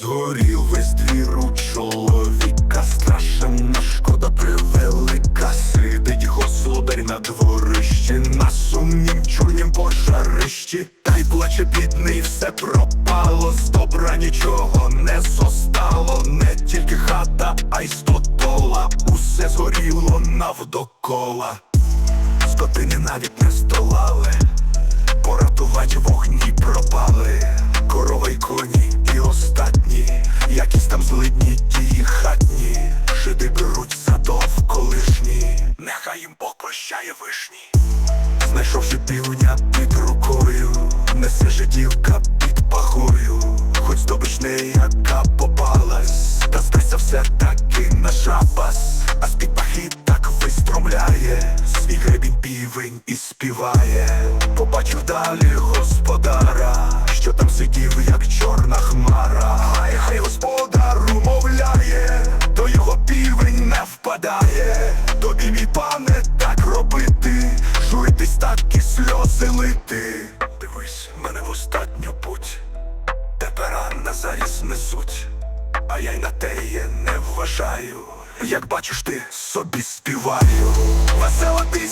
Згорів весь двір у чоловіка, страшенна шкода превелика, сидить господарь на дворищі, на сумнім чорнім пожарищі, та й плаче бідний, все пропало, з добра нічого не зостало, не тільки хата, а й стотола, усе згоріло навдокола, скотини навіть не здолали. Прощає вишні. Знайшовши півня під рукою, несе жидівка під пахою, хоч здобич не яка попалась, та здасться все таки на шапас, а з-під пахи так вистромляє, свій гребінь півень і співає. Побачив далі господара, що там сидів, як чорна хмара. Хай хай господару мовляє, до його півень не впадає. Тобі, мій пане, так тепер несуть, а я й на теє не вважаю. Як бачиш, ти собі співаю. Весела пісня